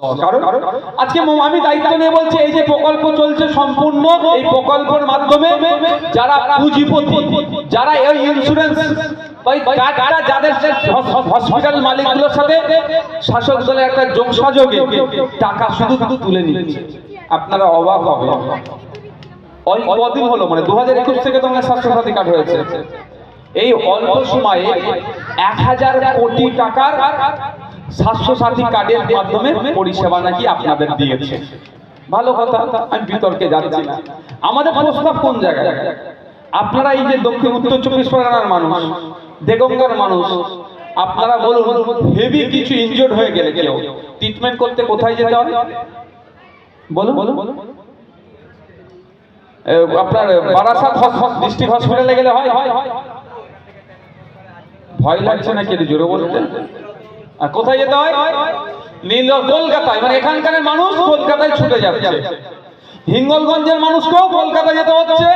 কারণ? আজকে আমি দায়িত্ব নিয়ে বলছি এই যে প্রকল্প চলছে সম্পূর্ণ এই প্রকল্পের মাধ্যমে যারা পুঁজিপতি যারা এই ইন্স্যুরেন্স যাদের হসপিটাল মালিকগুলোর সাথে শাসক দলের একটা যোগসাযোগে টাকা শুধু শুধু তুলে নিচ্ছে। আপনারা অবাক হবে ওই কদিন হলো মানে দু হাজার একুশ থেকে তোমার স্বাস্থ্যসাথী কার্ড হয়েছে। এই অল্প সময়ে এক হাজার কোটি টাকার স্বাস্থ্যসাথী কার্ডের মাধ্যমে পরিষেবা নাকি আপনাদের দিয়েছে। ভালো কথা আমি বিতর্কে যাচ্ছি না। আমাদের প্রস্তাব কোন জায়গায়? আপনারা এই যে দক্ষিণ উত্তর চব্বিশ পরগনার মানুষ দেগঙ্গার মানুষ আপনারা বলুন হেভি কিছু ইনজোর্ড হয়ে গেলে কেউ ট্রিটমেন্ট করতে কোথায় যেতে হবে? বলুন বলুন। এ, আপনার বারাসাত ডিস্ট্রিক্ট হসপিটালে গেলে হয়? ভয় লাগছে নাকি একটু জোরে বলতে? আর কোথায় যেতে হয়? নীল কলকাতায়। মানে এখানকার মানুষ কলকাতায় ছুটে যাচ্ছে। হিঙ্গলগঞ্জের মানুষকেও কলকাতা যেতে হচ্ছে।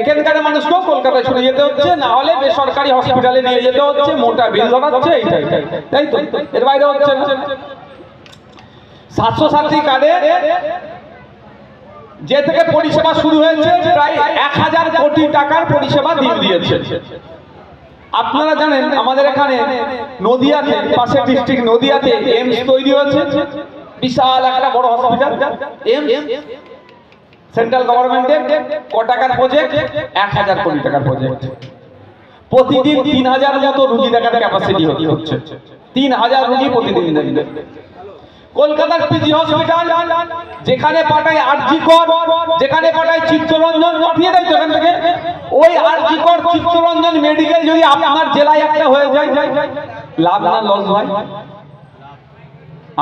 এখানকার মানুষকেও কলকাতায় ছুটে যেতে হচ্ছে। না হলে বেসরকারি হসপিটালে নিয়ে যেতে হচ্ছে। মোটা বিল ধরাচ্ছে এইটাই তাই তো? এর বাইরে হচ্ছে সাতশো সাতটি কার্ডে যে থেকে পরিষেবা শুরু হয়েছে, প্রায় এক হাজার কোটি টাকার পরিষেবা দিয়ে দিয়েছে। আপনারা জানেন, আমাদের এখানে নদিয়াতে পাশের ডিস্ট্রিক্ট নদিয়াতে এমস তৈরি হয়েছে। বিশাল একটা বড় হসপিটাল সেন্ট্রাল গভর্নমেন্টের ক টাকার প্রজেক্ট এক হাজার কোটি টাকার প্রজেক্ট প্রতিদিন তিন হাজার মতো রুগী দেখার ক্যাপাসিটি হচ্ছে। তিন হাজার রুগী প্রতিদিন কলকাতার পিজি হসপিটাল যেখানে পাঠায় আরজি কর, যেখানে পাঠায় চিত্তরঞ্জন পাঠিয়ে দেয় তো এখান থেকে। ওই আরজি কর চিত্তরঞ্জন মেডিকেল যদি আপনার জেলায় একটা হয়ে যায় লাভ না লস হয়?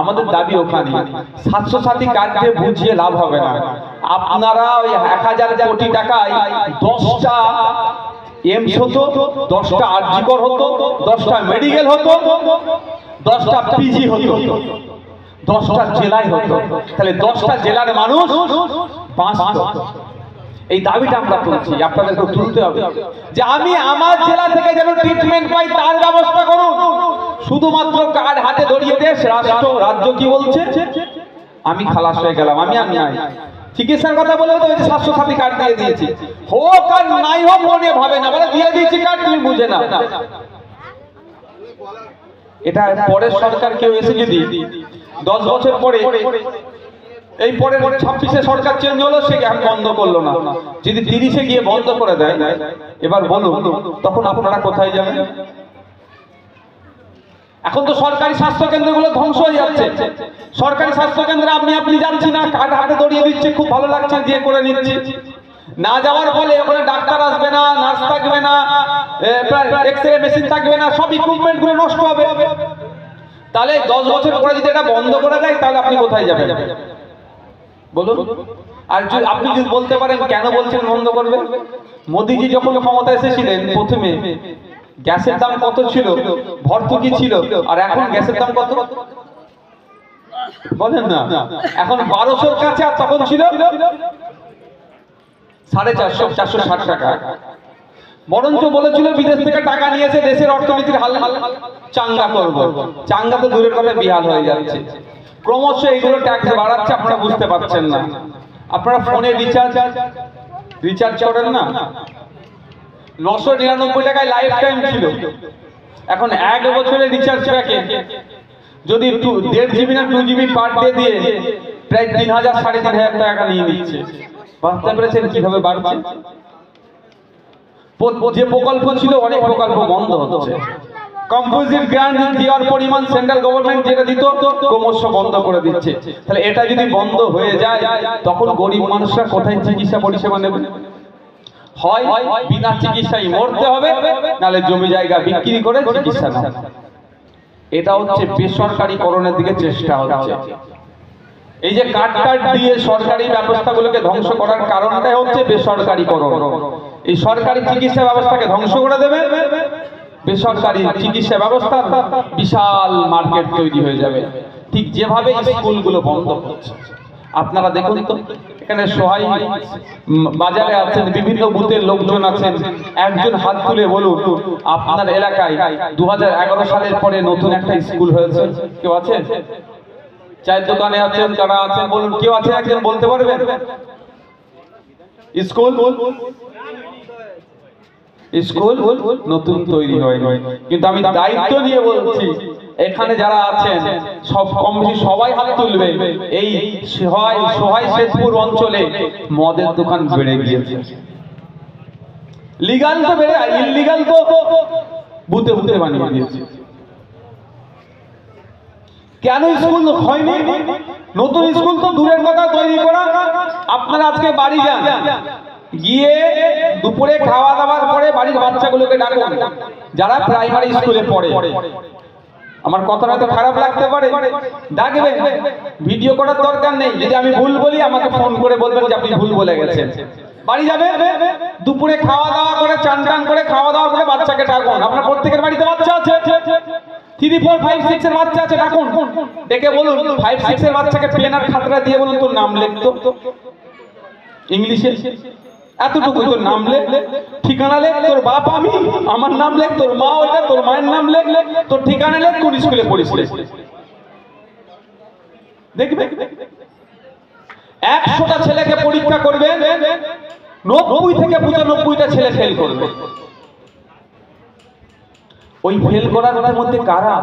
আমাদের দাবি ওখানে সাতশো সাথী কার্ডে বুঝিয়ে লাভ হবে না। আপনারা ওই এক হাজার কোটি টাকায় দশটা এমস হতো দশটা আরজিকর হতো দশটা মেডিকেল হতো দশটা পিজি হতো দশটা জেলায় হতো। তাহলে দশটা জেলার মানুষ বাঁচত। এই দাবিটা আমরা তুলছি, আপনাদেরকে তুলতে হবে। যে আমি আমার জেলা থেকে যেন ট্রিটমেন্ট পাই, তার ব্যবস্থা করুন। শুধুমাত্র কার্ড হাতে ধরিয়ে দেশ রাষ্ট্র, রাজ্য কি বলছে? আমি খালাস হয়ে গেলাম, আমি আমি নাই। চিকিৎসার কথা বলে তো স্বাস্থ্য সাথী কার্ড দিয়ে দিয়েছি। হোক আর নাই হোক, মনে ভাবে না, বলে দিয়ে দিয়েছি কার্ড তুমি বুঝে না এটা পরের সরকার কেউ এসে যদি দশ বছর পরে এই পরে ছাব্বিশে সরকার চেঞ্জ হলো, সে আর বন্ধ করল না। যদি তিরিশে গিয়ে বন্ধ করে দেয়, এবার বলুন, তখন আপনারা কোথায় যাবেন? এখন তো সরকারি স্বাস্থ্য কেন্দ্রগুলো ধ্বংস হয়ে যাচ্ছে। সরকারি স্বাস্থ্য কেন্দ্রে আপনি আপনি যাচ্ছি না কাঠ হাতে দড়িয়ে দিচ্ছে, খুব ভালো লাগছে, দিয়ে করে নিচ্ছি। না যাওয়ার ফলে ওখানে ডাক্তার আসবে না, নার্স থাকবে না এক্স রে মেশিন থাকবে না, সব ইকুইপমেন্টগুলো নষ্ট হবে। তাহলে দশ বছর পরে যদি এটা বন্ধ করে দেয়, তাহলে আপনি কোথায় যাবেন? বলুন। আর যদি আপনি যদি বলতে পারেন কেন বলছেন বন্ধ করবে মোদিজি যখন ক্ষমতা এসেছিলেন প্রথমে, গ্যাসের দাম কত ছিল? ভর্তুকি ছিল? আর এখন গ্যাসের দাম কত? বলেন না। এখন বারোশোর কাছে আর তখন ছিল সাড়ে চারশো চারশো ষাট টাকা। বরঞ্চ বলেছিল বিদেশ থেকে টাকা নিয়েছে দেশের অর্থনীতির হাল চাঙ্গা করব। চাঙ্গা তো দূরের কথা, বিহাল হয়ে যাচ্ছে। ক্রমশ এইগুলো ট্যাক্স বাড়াচ্ছে, আপনারা বুঝতে পারছেন না। আপনারা ফোনে রিচার্জ রিচার্জ করেন না? নশো নিরানব্বই টাকায় লাইফ টাইম ছিল। এখন এক বছরে রিচার্জ প্যাকে যদি দেড় জিবি না টু জিবি পার ডে দিয়ে প্রায় তিন হাজার, সাড়ে তিন হাজার টাকা নিয়ে নিচ্ছে। ভাবতে পেরেছেন কীভাবে বাড়ছে? যে প্রকল্প ছিল, অনেক প্রকল্প বন্ধ হচ্ছে। কম্পোজিট গ্রান্ট দেওয়ার পরিমাণ সেন্ট্রাল গভর্নমেন্ট যেটা দিত, ক্রমশ বন্ধ করে দিচ্ছে। তাহলে এটা যদি বন্ধ হয়ে যায়, তখন গরিব মানুষরা কোথায় চিকিৎসা পরিষেবা নেবে? হয় বিনা চিকিৎসায় মরতে হবে নাহলে জমি জায়গা বিক্রি করে চিকিৎসা নেবে এটা হচ্ছে বেসরকারিকরণের দিকে চেষ্টা হচ্ছে। এই যে কাট কাট দিয়ে সরকারি ব্যবস্থাগুলোকে ধ্বংস করার কারণটাই হচ্ছে বেসরকারিকরণ। এই সরকারি চিকিৎসা ব্যবস্থাকে ধ্বংস করে দেবে বেসরকারি চিকিৎসা ব্যবস্থা বিশাল মার্কেট তৈরি হয়ে যাবে। ঠিক যেভাবে স্কুলগুলো বন্ধ হচ্ছে আপনারা দেখুন তো, এখানে সহায় বাজারে আছেন, বিভিন্ন বুথের লোকজন আছেন। একজন হাত তুলে বলুন, আপনার এলাকায় দু হাজার এগারো সালের পরে নতুন একটা স্কুল হয়েছে। কেউ আছে চায়ের দোকানে আছেন, যারা আছেন, বলুন, কেউ আছে একজন বলতে পারবেন? স্কুল? স্কুল নতুন তৈরি হয়নি কিন্তু আমি দায়িত্ব নিয়ে বলছি, এখানে যারা আছেন, সব কম বেশি সবাই হাত তুলবে। এই সহায় সহায় শেখপুর অঞ্চলে মদের দোকান বেড়ে গিয়েছে। লিগাল তো বেড়ে ইলিগাল তো বুতে বুতে বানিয়ে দিয়েছে। কেন স্কুল হয়নি? নতুন স্কুল তো দূরের কথা, তৈরি করা। আপনারা আজকে বাড়ি যান। গিয়ে দুপুরে খাওয়া দাওয়ার পরে বাড়ির বাচ্চাগুলোকে ডাকুন যারা প্রাইমারি স্কুলে পড়ে। আমার কথাটা তো খারাপ লাগতে পারে। ডাকবে। ভিডিও করার দরকার নেই। যদি আমি ভুল বলি, আমাকে ফোন করে বলবেন যে আপনি ভুল বলে গেছেন। বাড়ি যাবে। দুপুরে খাওয়া দাওয়া করে, চান টান করে, খাওয়া দাওয়া করে বাচ্চাকে ডাকুন। আপনার প্রত্যেকের বাড়িতে বাচ্চা আছে? থ্রি ফোর ফাইভ সিক্স এর বাচ্চা আছে, ডাকুন। ডেকে বলুন। ফাইভ সিক্স এর বাচ্চাকে পেন আর খাতরা দিয়ে বলুন তোর নাম লিখতো। ইংলিশে এতটুকু তোর নাম লেখ, ঠিকানা লেখ, তোর বাপ আমি, আমার নাম লেখ, তোর মা ওটা তোর মায়ের নাম লেখ, তোর ঠিকানা লেখ, কোন স্কুলে পড়িস দেখবে? একশোটা ছেলেকে পরীক্ষা করবে, নব্বই থেকে পঁচানব্বইটা ছেলে ফেল করবে। ওই ফেল করার মধ্যে কারা?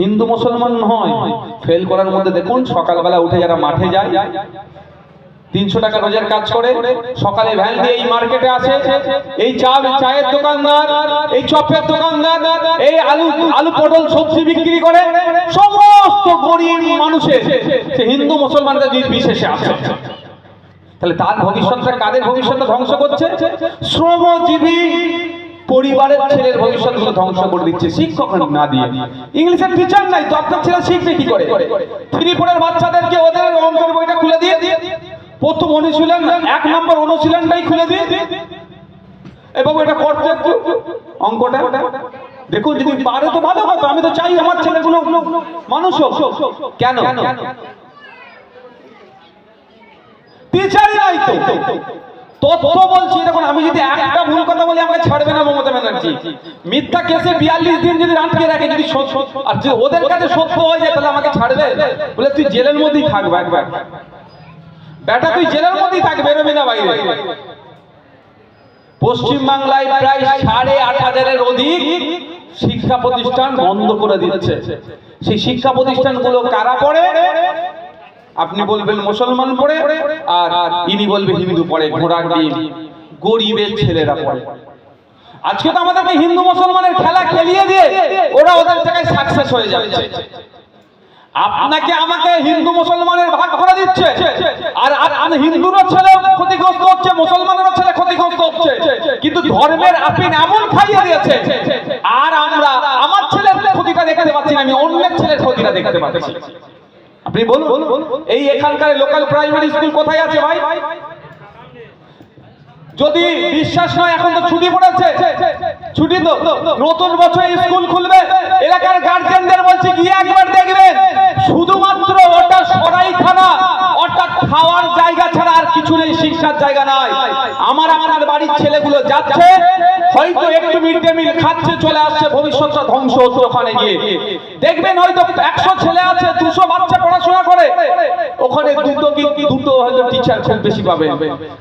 হিন্দু মুসলমান নয়। ফেল করার মধ্যে দেখুন, সকালবেলা উঠে যারা মাঠে যায় তিনশো টাকা রোজের কাজ করে। সকালে ভ্যান দিয়ে এই মার্কেটে আসে। এই চা চায়ের দোকানদার, এই চপের দোকানদার, এই আলু আলু পটল সবজি বিক্রি করে। সমস্ত গরিব মানুষের, সে হিন্দু মুসলমানদের বিশেষে আছে তাহলে তার ভবিষ্যৎটা কাদের ভবিষ্যৎটা ধ্বংস করছে? শ্রমজীবী পরিবারের ছেলের ভবিষ্যৎগুলো ধ্বংস করে দিচ্ছে, শিক্ষক না দিয়ে। ইংলিশের টিচার নাই তো আপনার ছেলে শিখবে কি করে? থ্রি ফোরের বাচ্চাদেরকে ওদের অঙ্কের বইটা খুলে প্রথম অনুশীলন এক নম্বর অনুশীলনটাই খুলে দিয়ে এবং এটা করতে অঙ্কটা। দেখুন, যদি পারে তো ভালো হতো, আমি তো চাই আমার ছেলেগুলো মানুষ কেন? তো। বলছি, দেখুন, আমি যদি একটা ভুল কথা বলি, আমাকে ছাড়বে না মমতা ব্যানার্জি। মিথ্যা কেসে বিয়াল্লিশ দিন যদি রাখে, যদি ওদের কাছে সত্য হয়ে যায় আমাকে ছাড়বে? বলে তুই জেলের মধ্যেই থাকবে একবার বেটা, তুই জেলের মধ্যেই থাকবে বেরোবি না বাইরে পশ্চিম বাংলায় প্রায় সাড়ে আট হাজারের অধিক শিক্ষা প্রতিষ্ঠান বন্ধ করে দিচ্ছে। সেই শিক্ষা প্রতিষ্ঠানগুলো কারা পড়ে? আপনি বলবেন মুসলমান পড়ে, আর ইনি বলবে হিন্দু পড়ে, ঘোড়ার ডিম। গরিবের ছেলেরা পড়ে। আজকে তো আমাদেরকে হিন্দু মুসলমানের খেলা খেলিয়ে দিয়ে ওরা ওদের জায়গায় সাকসেস হয়ে যাচ্ছে। আপনাকে আমাকে হিন্দু মুসলমানের ভাগ করে দিচ্ছে। আর আর হিন্দুরও ছেলে ক্ষতিগ্রস্ত হচ্ছে মুসলমানেরও ছেলে ক্ষতিগ্রস্ত হচ্ছে। কিন্তু ধর্মের আপিন এমন খাইয়ে দিয়েছে। আর আমরা আমার ছেলের ক্ষতিটা দেখতে পাচ্ছি না আমি অন্যের ছেলের ক্ষতিটা দেখতে পাচ্ছি। আপনি বলুন এই এখানকার লোকাল প্রাইমারি স্কুল কোথায় আছে ভাই? যদি বিশ্বাস নয় এখন তো ছুটি পড়েছে। ছুটি তো নতুন বছরে স্কুল খুলবে। বলছি, গিয়ে একবার দেখবেন, শুধুমাত্র ওটা সরাইখানা অর্থাৎ খাওয়ার জায়গা ছাড়া আর কিছু নেই, শিক্ষার জায়গা নাই। আমার আপনার বাড়ির ছেলেগুলো যাচ্ছে, হয়তো একটু মিড ডে মিল খাচ্ছে, চলে আসছে, ভবিষ্যৎটা ধ্বংস হচ্ছে ওখানে গিয়ে। দেখবেন হয়তো একশো ছেলে আছে, দুশো বাচ্চা পড়াশোনা করে। ওখানে দুটো কি দুটো হয়তো টিচার খুব বেশি পাবে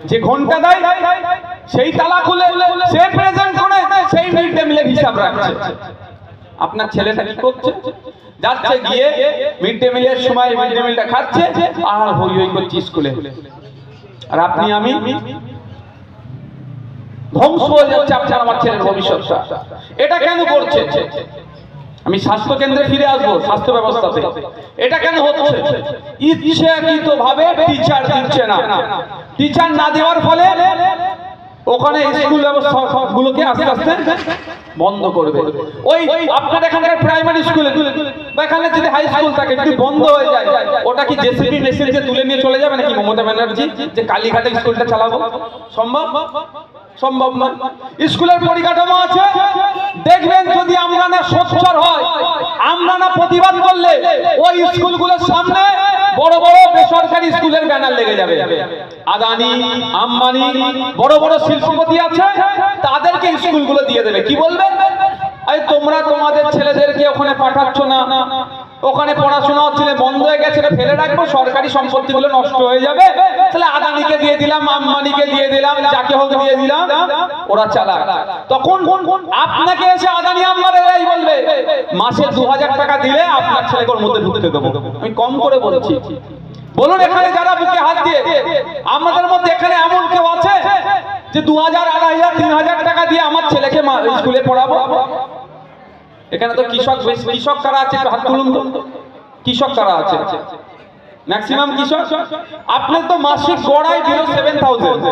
যে ঘণ্টা দেয়, সেই তালা খুলে, সে প্রেজেন্ট করে, সেই মিড ডে মিলের হিসাব রাখছে। আপনার ছেলেটা কি করছে? যাচ্ছে গিয়ে মিড ডে মিলের সময় মিড ডে মিলটা খাচ্ছে, আর হই হই করছে স্কুলে। আর আপনি, আমি ধ্বংস হয়ে যাচ্ছে আপনার, আমার ছেলের ভবিষ্যৎটা। এটা কেন করছে? আমি স্বাস্থ্য কেন্দ্রে ফিরে আসব স্বাস্থ্য ব্যবস্থাতে। এটা কেন হচ্ছে? ইচ্ছাকৃত ভাবে টিচার দিচ্ছে না। টিচার না দেওয়ার ফলে ওখানে স্কুল ব্যবস্থাগুলোকে আস্তে আস্তে বন্ধ করবে ওই আপনার এখানকার প্রাইমারি স্কুলে বা এখানে যদি হাই স্কুল থাকে যদি বন্ধ হয়ে যায় ওটা কি জেসিবি মেশিন যে তুলে নিয়ে চলে যাবে নাকি মমতা ব্যানার্জি যে কালীঘাটে স্কুলটা চালাবো? সম্ভব? সম্ভব নয়। স্কুলের পরিকাঠামো আছে। দেখবেন যদি আমরা না সোচ্চার হয় আমরা না প্রতিবাদ করলে ওই স্কুলগুলোর সামনে বড় বড় বেসরকারি স্কুলের ব্যানার লেগে যাবে। আদানি, আম্বানি, বড় বড় শিল্পপতি আছে, তাদেরকে স্কুলগুলো দিয়ে দেবে। কি বলবেন তোমরা তোমাদের ছেলেদেরকে ওখানে পাঠাচ্ছ না। ওখানে পড়াশোনা হচ্ছে বন্ধ হয়ে গেছে ফেলে রাখব, সরকারি সম্পত্তিগুলো নষ্ট হয়ে যাবে। তাহলে আদানিকে দিয়ে দিলাম, আম্বানিকে দিয়ে দিলাম, যাকে হোক দিয়ে দিলাম, ওরা চালা তখন আপনাকে এসে আদানি আম্বানিরাই বলবে, মাসে দু হাজার টাকা দিলে আপনার ছেলেকে ওর মধ্যে ঢুকতে দেবো। আমি কম করে বলছি। বলুন এখানে যারা বুকে হাত দিয়ে, আমাদের মধ্যে এখানে এমন কেউ আছে যে দু হাজার, আড়াই হাজার, তিন হাজার টাকা দিয়ে আমার ছেলেকে স্কুলে পড়াবো? এখানে তো কৃষক কৃষক কারা আছে হাত তুলুন তো। কৃষক কারা আছে? ম্যাক্সিমাম কৃষক? আপনার তো মাসিক গড়াই দিল সেভেন থাউজেন্ড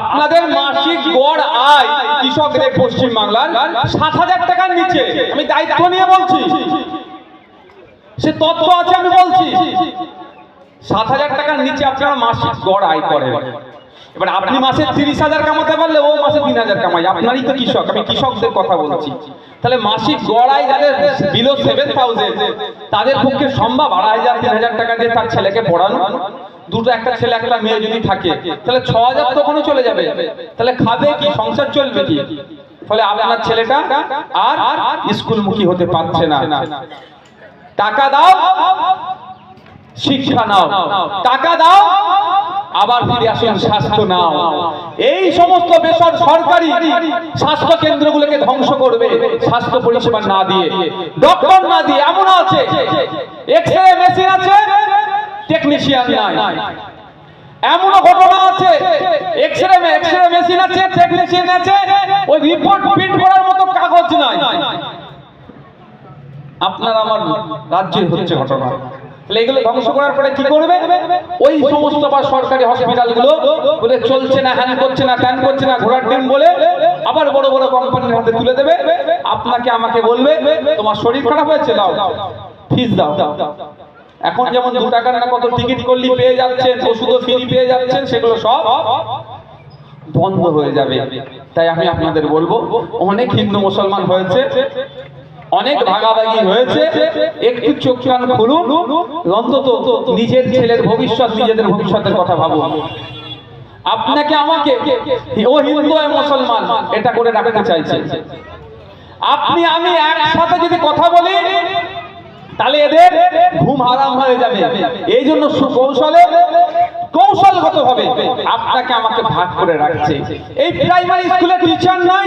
আপনাদের মাসিক গড় আয় কৃষকদের পশ্চিম বাংলার সাত হাজার টাকার নিচে। আমি দায়িত্ব নিয়ে বলছি। সে তত্ত্ব আছে আমি বলছি। সাত হাজার টাকার নিচে আপনারা মাসিক গড় আয় করেন। এবার আপনি মাসে তিরিশ হাজার কামাতে পারলে ও মাসে তিন হাজার কামাই আপনারই তো কৃষক আমি কৃষকদের কথা বলছি। তাহলে মাসিক গড় আয় যাদের বিলো সেভেন থাউজেন্ড তাদের পক্ষে সম্ভব আড়াই হাজার তিন হাজার টাকা দিয়ে তার ছেলেকে পড়ানো? দুটো একটা ছেলে একটা মেয়ে যদি থাকে তাহলে ছ হাজার তো ওখানে চলে যাবে। তাহলে খাবে কি? সংসার চলবে কি? ফলে আপনার ছেলেটা আর স্কুলমুখী হতে পারছে না। টাকা দাও শিক্ষা নাও। টাকা দাও আবার ফিরে আসুন স্বাস্থ্য নাও। এই সমস্ত বেসর সরকারি স্বাস্থ্য কেন্দ্রগুলোকে ধ্বংস করবে, স্বাস্থ্য পরিষেবা না দিয়ে। ডক্টর না দিয়ে, এমন আছে। এক্স রে মেশিন আছে টেকনিশিয়ান নাই। এমনও ঘটনা আছে। X ray X ray machine আছে টেকনিশিয়ান আছে। ওই রিপোর্ট প্রিন্ট করার মতো কাগজ নাই। আপনার আমার রাজ্যের হচ্ছে ঘটনা। এগুলো ধ্বংস করার পরে কি করবে? ওই সমস্ত বা সরকারি হসপিটালগুলো বলে চলছে না, হ্যান করছে না ট্যান করছে না, ঘোড়ার ডিম বলে আবার বড় বড় কোম্পানির হাতে তুলে দেবে। আপনাকে, আমাকে বলবে, তোমার শরীর খারাপ হয়েছে, দাও ফিস দাও। এখন যেমন দু টাকার না কত টিকিট করলি, পেয়ে যাচ্ছেন, ওষুধও ফ্রি পেয়ে যাচ্ছেন, সেগুলো সব বন্ধ হয়ে যাবে। তাই আমি আপনাদের বলব, অনেক হিন্দু মুসলমান হয়েছে অনেক ভাগাভাগি হয়েছে। একটু চোখ কান খুলুন। অন্তত নিজের ছেলের ভবিষ্যৎ, নিজেদের ভবিষ্যতের কথা ভাবুন। আপনাকে, আমাকে, ও হিন্দু মুসলমান, এটা করে রাখতে চাইছে। আপনি, আমি একসাথে যদি কথা বলি, তাহলে এদের ঘুম হারাম হয়ে যাবে। এই জন্য সুকৌশলে কৌশলগত ভাবে আপনাকে আমাকে ভাগ করে রাখছে। এই প্রাইমারি স্কুলে টিচার নাই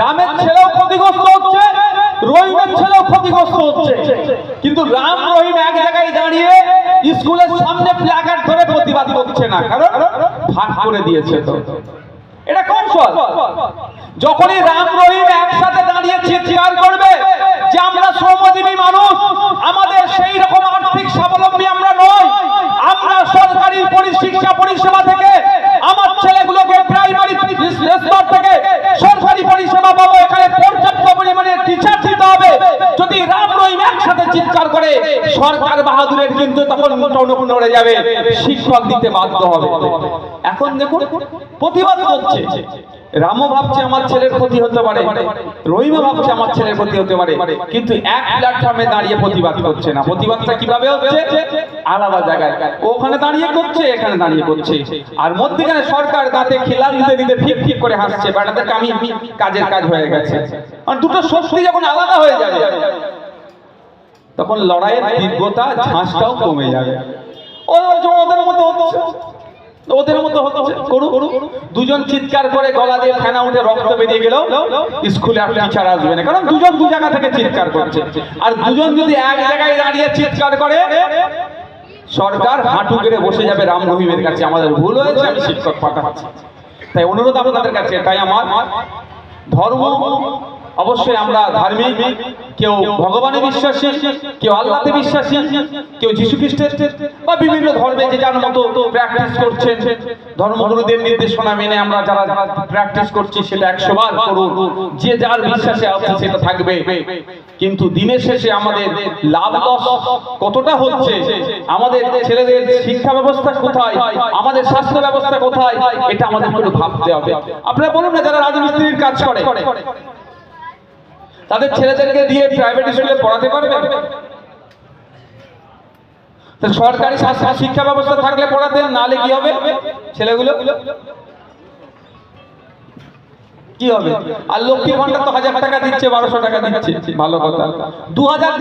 রামের ক্ষতিগ্রস্ত হচ্ছে। কিন্তু রাম রহিম এক জায়গায় দাঁড়িয়ে স্কুলের সামনে প্ল্যাকার্ড ধরে প্রতিবাদ করছে না, কারণ ভাগ করে দিয়েছে তো। এটা কৌশল। যখনই রাম রহিম একসাথে দাঁড়িয়ে চিৎকার করবে যে আমরা শ্রমজীবী মানুষ, আমাদের সেই রকম আর্থিক স্বাবলম্বী আমরা নই। আমরা সরকারি শিক্ষা পরিষেবা থেকে আমার ছেলেগুলোকে প্রাইমারি স্তর থেকে সরকারি পরিষেবা পাবো এখানে পর্যাপ্ত পরিমাণে টিচার দিতে হবে যদি রাম রহিম একসাথে চিৎকার করে সরকার বাহাদুরের কিন্তু তখন টনক নড়ে যাবে, শিক্ষক দিতে বাধ্য হবে। এখন দেখুন, প্রতিবাদ করছে রামও ভাবছে আমার ছেলের ক্ষতি হতে পারে, রহিমও ভাবছে আমার ছেলের ক্ষতি হতে পারে, কিন্তু এক প্ল্যাটফর্মে দাঁড়িয়ে প্রতিবাদ করছে না। প্রতিবাদটা কীভাবে হচ্ছে? আলাদা জায়গায়। ওখানে দাঁড়িয়ে করছে, এখানে দাঁড়িয়ে করছে। আর মধ্যখানে সরকার দাঁতে খেলা দিতে দিতে ফিক ফিক করে হাসছে বেটাদের আমি কাজের কাজ হয়ে গেছে। আর দুটো শক্তি যখন আলাদা হয়ে যাবে তখন লড়াইয়ের তীব্রতা ঝাঁসটাও কমে যাবে। ওদের মতো হচ্ছে, ওদের মতো হচ্ছে করু দুজন চিৎকার করে গলা দিয়ে ফেনা উঠে রক্ত বেরিয়ে গেল স্কুলে আর টিচার আসবে না, কারণ দুজন দু জায়গা থেকে চিৎকার করছে। আর দুজন যদি এক জায়গায় দাঁড়িয়ে চিৎকার করে সরকার হাঁটু গেড়ে বসে যাবে রাম রহিমের কাছে। আমাদের ভুল হয়েছে, আমি শিক্ষক পাঠাচ্ছি। তাই অনুরোধ আপনাদের কাছে তাই আমার। ধর্ম অবশ্যই আমরা ধার্মিক, কেউ ভগবানে বিশ্বাসী, কেউ আল্লাহতে বিশ্বাসী, কেউ যীশু খ্রিস্টের বা বিভিন্ন ধর্মে যে যার মতো প্র্যাকটিস করছেন, ধর্মগুরুদের নির্দেশনা মেনে আমরা যারা প্র্যাকটিস করছি সেটা একশো বার করুন, যে যার বিশ্বাসে আছে সেটা থাকবে। কিন্তু দিনের শেষে আমাদের লাভ লস কতটা হচ্ছে? আমাদের ছেলেদের শিক্ষা ব্যবস্থা কোথায়? আমাদের স্বাস্থ্য ব্যবস্থা কোথায়? এটা আমাদের একটু ভাবতে হবে। আপনারা বলুন না, যারা রাজমিস্ত্রির কাজ করে। তাদের ছেলেদেরকে দিয়ে প্রাইভেট স্কুলে পড়াতে পারবে? সরকারি শিক্ষা ব্যবস্থা থাকলে পড়াতে নালে কি হবে? ছেলেগুলো? কি হবে? আর লক্ষ্মী ভান্ডার তো হাজার টাকা দিচ্ছে, বারোশো টাকা দিচ্ছে। ভালো কথা। দু হাজার